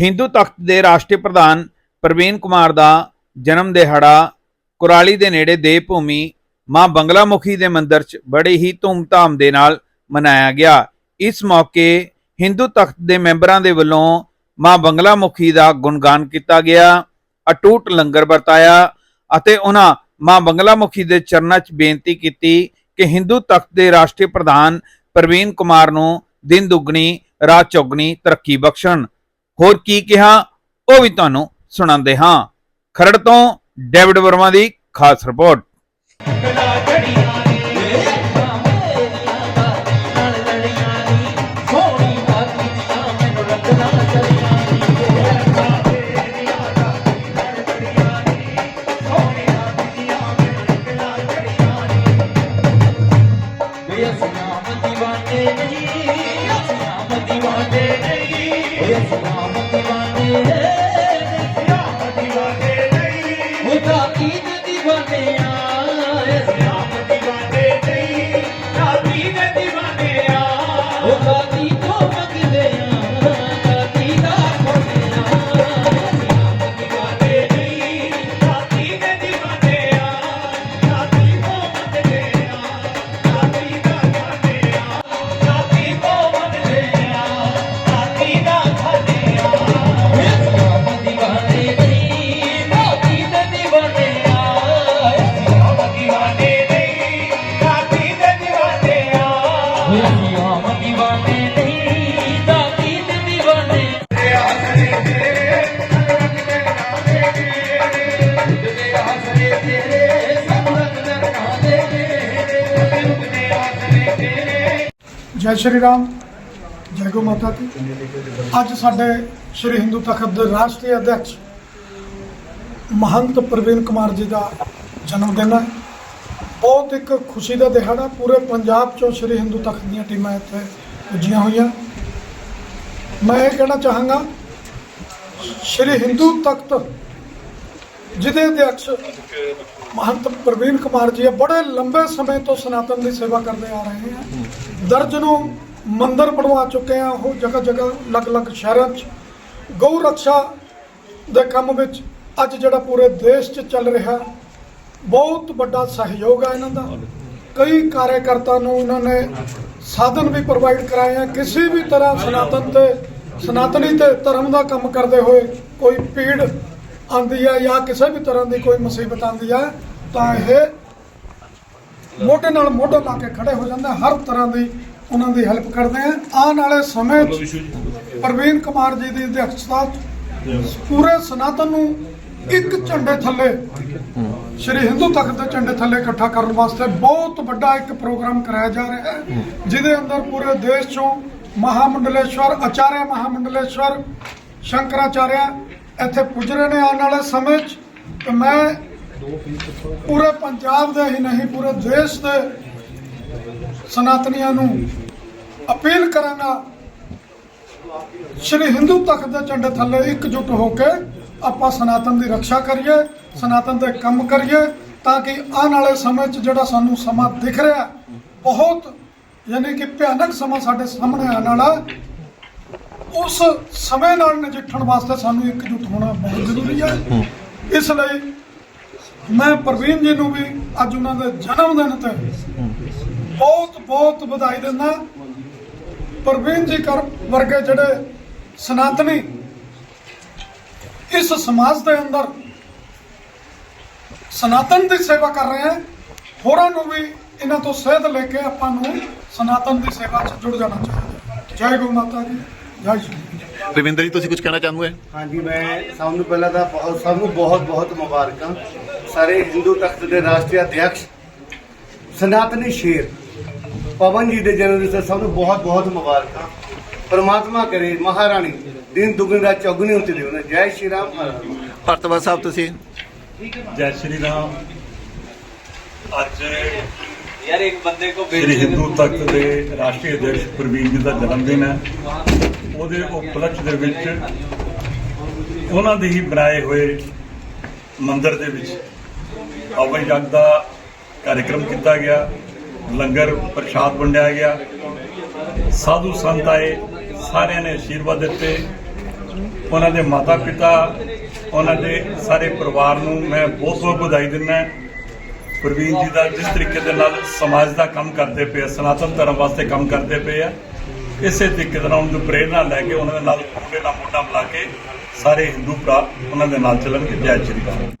ਹਿੰਦੂ ਤਖਤ ਦੇ ਰਾਸ਼ਟਰੀ ਪ੍ਰਧਾਨ ਪ੍ਰਵੀਨ ਕੁਮਾਰ ਦਾ ਜਨਮ ਦਿਹਾੜਾ ਕੁਰਾਲੀ ਦੇ ਨੇੜੇ ਦੇਵ ਭੂਮੀ ਮਾਂ ਬੰਗਲਾਮੁਖੀ ਦੇ ਮੰਦਿਰ 'ਚ ਬੜੇ ਹੀ ਧੂਮਧਾਮ ਦੇ ਨਾਲ ਮਨਾਇਆ ਗਿਆ। ਇਸ ਮੌਕੇ ਹਿੰਦੂ ਤਖਤ ਦੇ ਮੈਂਬਰਾਂ ਦੇ ਵੱਲੋਂ ਮਾਂ ਬੰਗਲਾਮੁਖੀ ਦਾ ਗੁਣਗਾਨ ਕੀਤਾ ਗਿਆ, ਅਟੂਟ ਲੰਗਰ ਵਰਤਾਇਆ ਅਤੇ ਉਹਨਾਂ ਮਾਂ ਬੰਗਲਾਮੁਖੀ ਦੇ ਚਰਨਾਂ 'ਚ ਬੇਨਤੀ ਕੀਤੀ ਕਿ ਹਿੰਦੂ ਤਖਤ ਦੇ ਰਾਸ਼ਟਰੀ ਪ੍ਰਧਾਨ ਪ੍ਰਵੀਨ ਕੁਮਾਰ ਨੂੰ ਦਿਨ ਦੁੱਗਣੀ, ਰਾਤ ਚੌਗਣੀ ਤਰੱਕੀ ਬਖਸ਼ਣ। ਹੋਰ ਕੀ ਕਿਹਾ? ਉਹ ਵੀ ਤੁਹਾਨੂੰ ਸੁਣਾਉਂਦੇ ਹਾਂ। ਖਰੜ ਤੋਂ ਡੇਵਿਡ ਵਰਮਾ ਦੀ ਖਾਸ ਰਿਪੋਰਟ। Então, que ਜੈ ਸ਼੍ਰੀ ਰਾਮ, ਜੈ ਗੋ ਮਾਤਾ ਦੀ। ਅੱਜ ਸਾਡੇ ਸ਼੍ਰੀ ਹਿੰਦੂ ਤਖਤ ਦੇ ਰਾਸ਼ਟਰੀ ਅਧਿਕਸ਼ ਮਹੰਤ ਪ੍ਰਵੀਨ ਕੁਮਾਰ ਜੀ ਦਾ ਜਨਮ ਦਿਨ ਹੈ। ਬਹੁਤ ਇੱਕ ਖੁਸ਼ੀ ਦਾ ਦਿਹਾੜਾ ਪੂਰੇ ਪੰਜਾਬ ਚੋਂ ਸ਼੍ਰੀ ਹਿੰਦੂ ਤਖਤ ਦੀਆਂ ਟੀਮਾਂ ਇੱਥੇ ਪੁੱਜੀਆਂ ਹੋਈਆਂ। ਮੈਂ ਇਹ ਕਹਿਣਾ ਚਾਹਾਂਗਾ, ਸ਼੍ਰੀ ਹਿੰਦੂ ਤਖਤ ਜਿਹਦੇ ਅਧਿਕਸ਼ ਮਹੰਤ ਪ੍ਰਵੀਨ ਕੁਮਾਰ ਜੀ ਇਹ ਬੜੇ ਲੰਬੇ ਸਮੇਂ ਤੋਂ ਸਨਾਤਨ ਦੀ ਸੇਵਾ ਕਰਦੇ ਆ ਰਹੇ ਹਨ ਦਰਜਨੋਂ ਮੰਦਰ ਬਣਵਾ ਚੁੱਕੇ ਆ ਉਹ ਜਗ੍ਹਾ ਜਗ੍ਹਾ ਅਲੱਗ-ਅਲੱਗ ਸ਼ਹਿਰਾਂ 'ਚ। ਗਊ ਰੱਖਿਆ ਦੇ ਕੰਮ ਵਿੱਚ ਅੱਜ ਜਿਹੜਾ ਪੂਰੇ ਦੇਸ਼ 'ਚ ਚੱਲ ਰਿਹਾ, ਬਹੁਤ ਵੱਡਾ ਸਹਿਯੋਗ ਹੈ ਇਹਨਾਂ ਦਾ। ਕਈ ਕਾਰਜਕਰਤਾ ਨੂੰ ਉਹਨਾਂ ਨੇ ਸਾਧਨ ਵੀ ਪ੍ਰੋਵਾਈਡ ਕਰਾਏ ਆ। ਕਿਸੇ ਵੀ ਤਰ੍ਹਾਂ ਸਨਾਤਨ ਤੇ, ਸਨਾਤਨੀ ਤੇ ਧਰਮ ਦਾ ਕੰਮ ਕਰਦੇ ਹੋਏ ਕੋਈ ਪੀੜ ਆਂਦੀ ਹੈ ਜਾਂ ਕਿਸੇ ਵੀ ਤਰ੍ਹਾਂ ਦੀ ਕੋਈ ਮੁਸੀਬਤ ਆਂਦੀ ਹੈ ਤਾਂ ਇਹ ਮੋਢੇ ਨਾਲ ਮੋਢਾ ਲਾ ਕੇ ਖੜੇ ਹੋ ਜਾਂਦੇ ਹਰ ਤਰ੍ਹਾਂ ਦੀ ਉਹਨਾਂ ਦੀ ਹੈਲਪ ਕਰਦੇ ਆ। ਆਉਣ ਵਾਲੇ ਸਮੇਂ 'ਚ ਪ੍ਰਵੀਨ ਕੁਮਾਰ ਜੀ ਦੀ ਅਧਿਕਸ਼ਤਾ 'ਚ ਪੂਰੇ ਸਨਾਤਨ ਨੂੰ ਇੱਕ ਝੰਡੇ ਥੱਲੇ, ਸ਼੍ਰੀ ਹਿੰਦੂ ਤਖਤ ਦੇ ਝੰਡੇ ਥੱਲੇ ਇਕੱਠਾ ਕਰਨ ਵਾਸਤੇ ਬਹੁਤ ਵੱਡਾ ਇੱਕ ਪ੍ਰੋਗਰਾਮ ਕਰਾਇਆ ਜਾ ਰਿਹਾ ਹੈ, ਜਿਹਦੇ ਅੰਦਰ ਪੂਰੇ ਦੇਸ਼ ਚੋਂ ਮਹਾਮੰਡਲੇਸ਼ਵਰ, ਆਚਾਰਿਆ ਮਹਾਮੰਡਲੇਸ਼ਵਰ, ਸ਼ੰਕਰਾਚਾਰਿਆ ਇੱਥੇ ਪੁੱਜ ਰਹੇ ਨੇ ਆਉਣ ਵਾਲੇ ਸਮੇਂ 'ਚ ਤੇ ਮੈਂ ਪੂਰੇ ਪੰਜਾਬ ਦੇ ਹੀ ਨਹੀਂ, ਪੂਰੇ ਦੇਸ਼ ਦੇ ਸਨਾਤਨੀਆਂ ਨੂੰ ਅਪੀਲ ਕਰਾਂਗਾ, ਸ਼੍ਰੀ ਹਿੰਦੂ ਤਖਤ ਦੇ ਝੰਡੇ ਥੱਲੇ ਇਕਜੁੱਟ ਹੋ ਕੇ ਆਪਾਂ ਸਨਾਤਨ ਦੀ ਰੱਖਿਆ ਕਰੀਏ, ਸਨਾਤਨ ਦੇ ਕੰਮ ਕਰੀਏ, ਤਾਂ ਕਿ ਆਉਣ ਵਾਲੇ ਸਮੇਂ 'ਚ ਜਿਹੜਾ ਸਾਨੂੰ ਸਮਾਂ ਦਿਖ ਰਿਹਾ, ਬਹੁਤ ਯਾਨੀ ਕਿ ਭਿਆਨਕ ਸਮਾਂ ਸਾਡੇ ਸਾਹਮਣੇ ਆਉਣ ਵਾਲਾ ਉਸ ਸਮੇਂ ਨਾਲ ਨਜਿੱਠਣ ਵਾਸਤੇ ਸਾਨੂੰ ਇਕਜੁੱਟ ਹੋਣਾ ਬਹੁਤ ਜ਼ਰੂਰੀ ਹੈ। ਇਸ ਲਈ ਮੈਂ ਪ੍ਰਵੀਨ ਜੀ ਨੂੰ ਵੀ ਅੱਜ ਉਹਨਾਂ ਦੇ ਜਨਮ ਦਿਨ ਤੇ ਬਹੁਤ ਬਹੁਤ ਵਧਾਈ ਦਿੰਦਾ। ਪ੍ਰਵੀਨ ਜੀ ਕਰ ਵਰਗੇ ਜਿਹੜੇ ਸਨਾਤਨੀ ਇਸ ਸਮਾਜ ਦੇ ਅੰਦਰ ਸਨਾਤਨ ਦੀ ਸੇਵਾ ਕਰ ਰਹੇ ਹਨ ਹੋਰਾਂ ਨੂੰ ਵੀ ਇਹਨਾਂ ਤੋਂ ਸੇਧ ਲੈ ਕੇ ਆਪਾਂ ਨੂੰ ਸਨਾਤਨ ਦੀ ਸੇਵਾ 'ਚ ਜੁੜ ਜਾਣਾ ਚਾਹੀਦਾ। ਜੈ ਗੋ ਮਾਤਾ ਜੈ। ਰਵਿੰਦਰ ਜੀ ਤੁਸੀਂ ਕੁਝ ਕਹਿਣਾ ਚਾਹੁੰਦੇ ਹੋ? ਹਾਂਜੀ ਮੈਂ ਸਭ ਨੂੰ ਪਹਿਲਾਂ ਤਾਂ ਸਭ ਨੂੰ ਬਹੁਤ ਬਹੁਤ ਮੁਬਾਰਕਾਂ। ਸਾਰੇ ਹਿੰਦੂ ਤਖਤ ਦੇ ਰਾਸ਼ਟਰੀ ਅਧਿਆਕਸ਼ ਸਨਾਤਨੀ ਸ਼ੇਰ ਪਵਨ ਜੀ ਦੇ ਜਨਮ ਦਿਨ ਸਭ ਨੂੰ ਬਹੁਤ ਬਹੁਤ ਮੁਬਾਰਕਾਂ। ਪਰਮਾਤਮਾ ਕਰੇ ਮਹਾਰਾਣੀ ਦਿਨ ਦੁਗਣੀ ਰਾਤ ਚੌਗੁਣੀ ਉੱਤੇ ਦੇਵਨਾ ਜੈ ਸ਼੍ਰੀ ਰਾਮ ਹਰ ਸਾਹਿਬ ਤੁਸੀਂ? ਜੈ ਸ਼੍ਰੀ ਰਾਮ। ਅੱਜ ਯਾਰ ਇੱਕ ਬੰਦੇ ਕੋ ਸ਼੍ਰੀ ਹਿੰਦੂ ਤਖਤ ਦੇ ਰਾਸ਼ਟਰੀ ਅਧਿਕਸ਼ ਪ੍ਰਵੀਨ ਜੀ ਦਾ ਜਨਮ ਦਿਨ ਹੈ। ਉਹਦੇ ਉਪਲਕਸ਼ ਦੇ ਵਿੱਚ ਉਹਨਾਂ ਦੇ ਹੀ ਬਣਾਏ ਹੋਏ ਮੰਦਿਰ ਦੇ ਵਿੱਚ ਹਵਾਈ ਜੱਗ ਦਾ ਕਾਰਜਕ੍ਰਮ ਕੀਤਾ ਗਿਆ ਲੰਗਰ ਪ੍ਰਸ਼ਾਦ ਵੰਡਿਆ ਗਿਆ। ਸਾਧੂ ਸੰਤ ਆਏ ਸਾਰਿਆਂ ਨੇ ਆਸ਼ੀਰਵਾਦ ਦਿੱਤੇ। ਉਹਨਾਂ ਦੇ ਮਾਤਾ ਪਿਤਾ ਉਹਨਾਂ ਦੇ ਸਾਰੇ ਪਰਿਵਾਰ ਨੂੰ ਮੈਂ ਬਹੁਤ ਬਹੁਤ ਵਧਾਈ ਦਿੰਦਾ ਪ੍ਰਵੀਨ ਜੀ ਦਾ ਜਿਸ ਤਰੀਕੇ ਦੇ ਨਾਲ ਸਮਾਜ ਦਾ ਕੰਮ ਕਰਦੇ ਪਏ ਆ, ਸਨਾਤਨ ਧਰਮ ਵਾਸਤੇ ਕੰਮ ਕਰਦੇ ਪਏ ਆ। ਇਸੇ ਤਰੀਕੇ ਦੇ ਨਾਲ ਉਹਨਾਂ ਨੂੰ ਪ੍ਰੇਰਣਾ ਲੈ ਕੇ ਉਹਨਾਂ ਦੇ ਨਾਲ ਮੋਢੇ ਨਾਲ ਮੋਢਾ ਮਿਲਾ ਕੇ ਸਾਰੇ ਹਿੰਦੂ ਭਰਾ ਉਹਨਾਂ ਦੇ ਨਾਲ ਚੱਲਣਗੇ। ਜੈ ਸ਼੍ਰੀ ਰਾਮ